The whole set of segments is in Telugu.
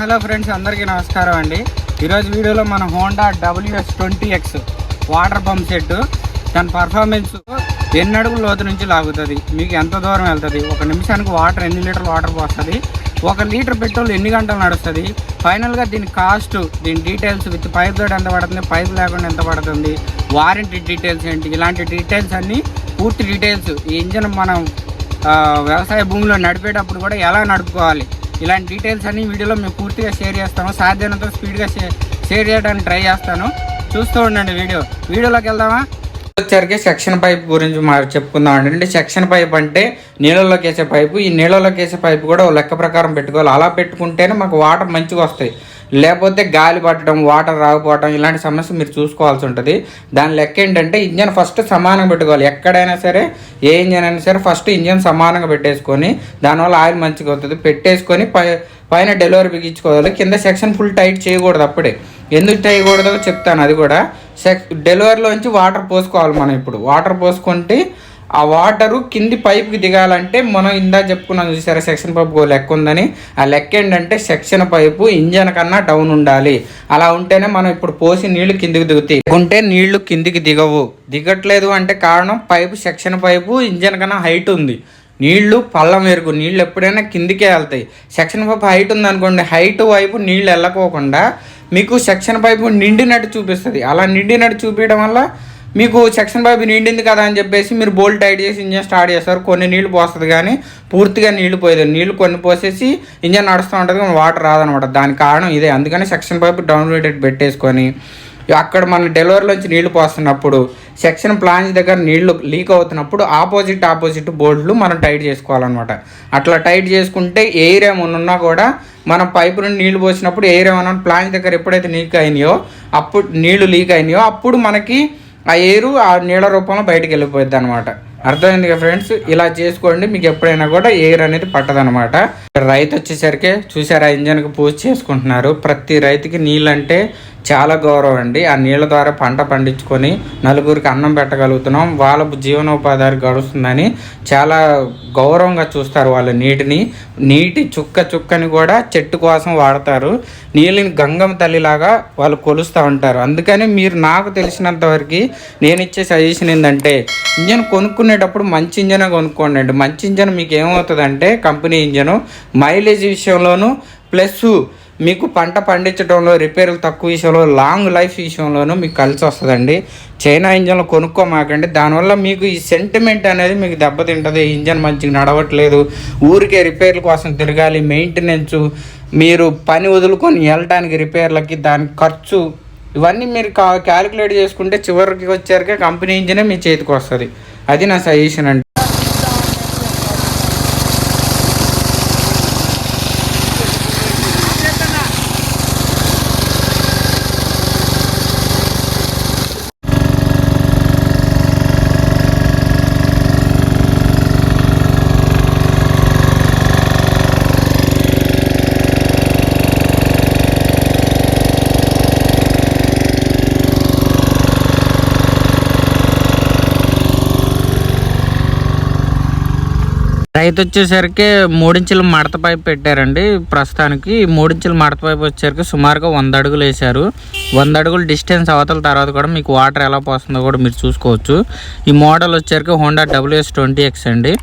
హలో ఫ్రెండ్స్ అందరికీ నమస్కారం అండి. ఈరోజు వీడియోలో మన Honda WS twenty X water pump set దాని పర్ఫార్మెన్స్ ఎన్ని అడుగుల లోతు నుంచి లాగుతుంది మీకు ఎంత దూరం వెళ్తుంది ఒక నిమిషానికి వాటర్ ఎన్ని లీటర్లు వాటర్ పోస్తుంది ఒక లీటర్ పెట్రోల్ ఎన్ని గంటలు నడుస్తుంది ఫైనల్గా దీని కాస్ట్ దీని డీటెయిల్స్ విత్ పైప్ తోటి ఎంత పడుతుంది పైప్ లేకుండా ఎంత పడుతుంది వారంటీ డీటెయిల్స్ ఏంటి ఇలాంటి డీటెయిల్స్ అన్నీ పూర్తి డీటెయిల్స్ ఈ ఇంజన్ మనం వ్యవసాయ భూమిలో నడిపేటప్పుడు కూడా ఎలా నడుపుకోవాలి ఇలాంటి డీటెయిల్స్ అన్ని వీడియోలో మేము పూర్తిగా షేర్ చేస్తాము సాధ్యమైనంత స్పీడ్గా షేర్ షేర్ చేయడానికి ట్రై చేస్తాను. చూస్తూ ఉండండి వీడియో. వీడియోలోకి వెళ్దామా? వచ్చరికి సెక్షన్ పైప్ గురించి మా చెప్పుకుందాం అండి. అంటే సెక్షన్ పైప్ అంటే నీళ్ళలోకి వేసే పైపు. ఈ నీళ్ళలోకి వేసే పైపు కూడా లెక్క ప్రకారం పెట్టుకోవాలి. అలా పెట్టుకుంటేనే మాకు వాటర్ మంచిగా వస్తాయి. లేకపోతే గాలి పట్టడం వాటర్ రాకపోవడం ఇలాంటి సమస్య మీరు చూసుకోవాల్సి ఉంటుంది. దాని లెక్క ఏంటంటే ఇంజన్ ఫస్ట్ సమానంగా పెట్టుకోవాలి. ఎక్కడైనా సరే ఏ ఇంజన్ అయినా సరే ఫస్ట్ ఇంజన్ సమానంగా పెట్టేసుకొని దానివల్ల ఆయిల్ మంచిగా అవుతుంది పెట్టేసుకొని పై పైన డెలివరీ బిగించుకోవాలి. కింద సెక్షన్ ఫుల్ టైట్ చేయకూడదు అప్పుడే. ఎందుకు చేయకూడదో చెప్తాను అది కూడా. సెక్ డెలివరీలోంచి వాటర్ పోసుకోవాలి మనం ఇప్పుడు. వాటర్ పోసుకుంటే ఆ వాటరు కింది పైప్కి దిగాలంటే మనం ఇందా చెప్పుకున్నాం చూసారా సెక్షన్ పైప్ గో లెక్క ఉందని? ఆ లెక్క ఏంటంటే సెక్షన్ పైపు ఇంజన్ కన్నా డౌన్ ఉండాలి. అలా ఉంటేనే మనం ఇప్పుడు పోసి నీళ్ళు కిందికి దిగుతాయి. ఉంటే నీళ్ళు కిందికి దిగవు. దిగట్లేదు అంటే కారణం పైపు సెక్షన్ పైపు ఇంజన్ కన్నా హైట్ ఉంది. నీళ్ళు పళ్ళం మెరుగు నీళ్ళు ఎప్పుడైనా కిందికే వెళ్తాయి. సెక్షన్ పైపు హైట్ ఉందనుకోండి హైట్ వైపు నీళ్ళు వెళ్ళకోకుండా మీకు సెక్షన్ పైపు నిండినట్టు చూపిస్తుంది. అలా నిండినట్టు చూపించడం వల్ల మీకు సెక్షన్ పైపు నిండింది కదా అని చెప్పేసి మీరు బోల్ట్ టైట్ చేసి ఇంజన్ స్టార్ట్ చేస్తారు. కొన్ని నీళ్ళు పోస్తుంది కానీ పూర్తిగా నీళ్ళు పోయేది నీళ్ళు కొన్ని పోసేసి ఇంజన్ నడుస్తూ ఉంటుంది వాటర్ రాదనమాట. దానికి కారణం ఇదే. అందుకని సెక్షన్ పైపు డౌన్ రేటెడ్ పెట్టేసుకొని అక్కడ మన డెలివరీలోంచి నీళ్ళు పోస్తున్నప్పుడు సెక్షన్ ప్లాన్ దగ్గర నీళ్ళు లీక్ అవుతున్నప్పుడు ఆపోజిట్ ఆపోజిట్ బోర్డులు మనం టైట్ చేసుకోవాలన్నమాట. అట్లా టైట్ చేసుకుంటే ఎయిర్ ఏమైనా ఉన్నా కూడా మనం పైపు నుండి నీళ్ళు పోసినప్పుడు ఎయిర్ ఏమైనా ప్లాన్ దగ్గర ఎప్పుడైతే లీక్ అయినాయో అప్పుడు నీళ్ళు లీక్ అయినాయో అప్పుడు మనకి ఆ ఎయిర్ ఆ నీళ్ళ రూపంలో బయటకు వెళ్ళిపోద్ది అనమాట అర్థమైంది కదా ఫ్రెండ్స్? ఇలా చేసుకోండి మీకు ఎప్పుడైనా కూడా ఎయిర్ అనేది పట్టదనమాట రైతు వచ్చేసరికి చూసారా ఇంజన్కి పూజ చేసుకుంటున్నారు. ప్రతి రైతుకి నీళ్ళంటే చాలా గౌరవం అండి. ఆ నీళ్ళ ద్వారా పంట పండించుకొని నలుగురికి అన్నం పెట్టగలుగుతున్నాం. వాళ్ళ జీవనోపాధి గడుస్తుందని చాలా గౌరవంగా చూస్తారు వాళ్ళ నీటిని. నీటి చుక్క చుక్కని కూడా చెట్టు కోసం వాడతారు. నీళ్ళని గంగమ్మ తల్లిలాగా వాళ్ళు కొలుస్తూ ఉంటారు. అందుకని మీరు నాకు తెలిసినంత వరకు నేను ఇచ్చే సజెషన్ ఏంటంటే ఇంజన్ కొనుక్కునేటప్పుడు మంచి ఇంజన్ కొనుక్కోండి అండి. మంచి ఇంజన్ మీకు ఏమవుతుందంటే కంపెనీ ఇంజను మైలేజ్ విషయంలోనూ ప్లస్ మీకు పంట పండించడంలో రిపేర్లు తక్కువ విషయంలో లాంగ్ లైఫ్ విషయంలోనూ మీకు కలిసి వస్తుందండి. చైనా ఇంజన్లు కొనుక్కోమాకండి. దానివల్ల మీకు ఈ సెంటిమెంట్ అనేది మీకు దెబ్బతింటుంది. ఇంజన్ మంచిగా నడవట్లేదు. ఊరికే రిపేర్ల కోసం తిరగాలి మెయింటెనెన్స్ మీరు పని వదులుకొని వెళ్ళటానికి రిపేర్లకి దాని ఖర్చు ఇవన్నీ మీరు కా క్యాలిక్యులేట్ చేసుకుంటే చివరికి వచ్చారికే కంపెనీ ఇంజనే మీ చేతికి వస్తుంది. అది నా సజెషన్ అండి. రైతు వచ్చేసరికి మూడించుల మడత పైపు పెట్టారండి. ప్రస్తుతానికి ఈ మూడించుల మడత పైపు వచ్చేసరికి సుమారుగా వంద అడుగులు వేశారు వంద అడుగులు డిస్టెన్స్ అవతల తర్వాత కూడా మీకు వాటర్ ఎలా పోస్తుందో కూడా మీరు చూసుకోవచ్చు. ఈ మోడల్ వచ్చేసరికి Honda W S twenty X అండి.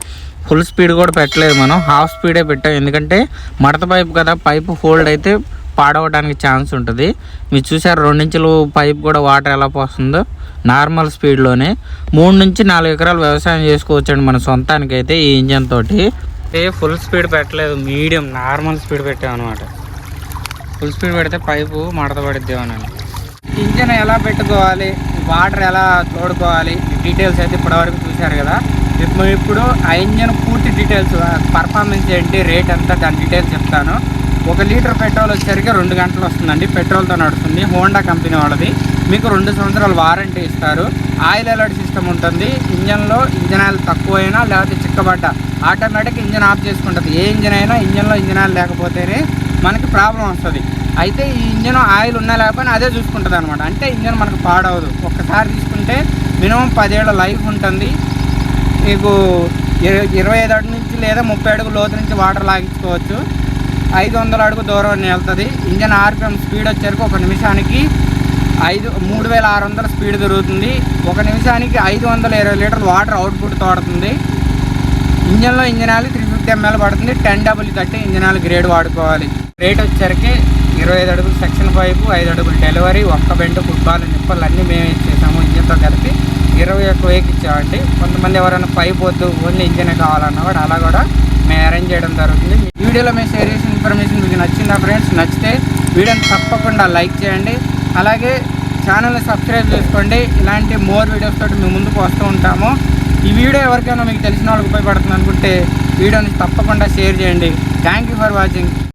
ఫుల్ స్పీడ్ కూడా పెట్టలేదు మనం. హాఫ్ స్పీడే పెట్టాం. ఎందుకంటే మడత పైపు కదా పైపు ఫోల్డ్ అయితే పాడవడానికి ఛాన్స్ ఉంటుంది. మీరు చూసారు రెండించులు పైప్ కూడా వాటర్ ఎలా పోస్తుందో? నార్మల్ స్పీడ్లోనే. మూడు నుంచి నాలుగు ఎకరాలు వ్యవసాయం చేసుకోవచ్చండి మన సొంతానికి అయితే ఈ ఇంజన్ తోటి. ఏ ఫుల్ స్పీడ్ పెట్టలేదు మీడియం నార్మల్ స్పీడ్ పెట్టామన్నమాట ఫుల్ స్పీడ్ పెడితే పైపు మడత పడిద్దామని ఇంజన్ ఎలా పెట్టుకోవాలి? వాటర్ ఎలా తోడుకోవాలి? డీటెయిల్స్ అయితే ఇప్పటివరకు చూశారు కదా. ఇప్పుడు ఇప్పుడు ఆ ఇంజన్ పూర్తి డీటెయిల్స్ పర్ఫార్మెన్స్ ఏంటి రేట్ ఎంత దాని డీటెయిల్స్ చెప్తాను. ఒక లీటర్ పెట్రోల్ వచ్చేసరికి రెండు గంటలు వస్తుందండి. పెట్రోల్తో నడుస్తుంది. హోండా కంపెనీ వాళ్ళది. మీకు రెండు సంవత్సరాలు వారంటీ ఇస్తారు. ఆయిల్ అలర్ట్ సిస్టమ్ ఉంటుంది. ఇంజన్లో ఇంజన్ ఆయిల్ తక్కువైనా లేకపోతే చిక్కబడ్డ ఆటోమేటిక్ ఇంజన్ ఆఫ్ చేసుకుంటుంది. ఏ ఇంజన్ అయినా ఇంజన్లో ఇంజన్ ఆయిల్ లేకపోతేనే మనకి ప్రాబ్లం వస్తుంది. అయితే ఈ ఇంజన్ ఆయిల్ ఉన్నా లేకపోయినా అదే చూసుకుంటుంది అనమాట అంటే ఇంజన్ మనకు పాడవదు. ఒక్కసారి తీసుకుంటే మినిమం పదేళ్ళ లైఫ్ ఉంటుంది. మీకు ఇరవై ఐదు అడుగు నుంచి లేదా ముప్పై అడుగు లోతు నుంచి వాటర్ లాగించుకోవచ్చు. ఐదు వందల అడుగు దూరం వెళ్తుంది ఇంజన్ ఆర్పిఎం స్పీడ్ వచ్చరికి ఒక నిమిషానికి ఐదు మూడు వేల ఆరు వందల స్పీడ్ తిరుగుతుంది ఒక నిమిషానికి ఐదు వందల ఇరవై లీటర్లు వాటర్ అవుట్పుట్ తోడుతుంది. ఇంజన్లో engine oil three fifty ML పడుతుంది. Ten double thirty engine oil grade వాడుకోవాలి. రేట్ వచ్చరికి ఇరవై ఐదు అడుగులు సెక్షన్ పైపు ఐదు అడుగులు డెలివరీ ఒక్క బెండ్ ఫుట్బాల్ నిప్పలు అన్నీ మేమే ఇచ్చేసాము ఇంజన్తో కలిపి. ఇరవై ఒక్క వేకి ఇచ్చామండి. కొంతమంది ఎవరైనా పైప్ వద్దు ఓన్లీ ఇంజనే కావాలన్నా కూడా అలా కూడా మేము అరేంజ్ చేయడం జరుగుతుంది. వీడియోలో మేము షేర్ చేసిన ఇన్ఫర్మేషన్ మీకు నచ్చిందా ఫ్రెండ్స్? నచ్చితే వీడియోని తప్పకుండా లైక్ చేయండి. అలాగే ఛానల్ని సబ్స్క్రైబ్ చేసుకోండి. ఇలాంటి మోర్ వీడియోస్ తోటి మేము ముందుకు వస్తూ ఉంటాము. ఈ వీడియో ఎవరికైనా మీకు తెలిసిన వాళ్ళకి ఉపయోగపడుతుంది అనుకుంటే వీడియోని తప్పకుండా షేర్ చేయండి. Thank you for watching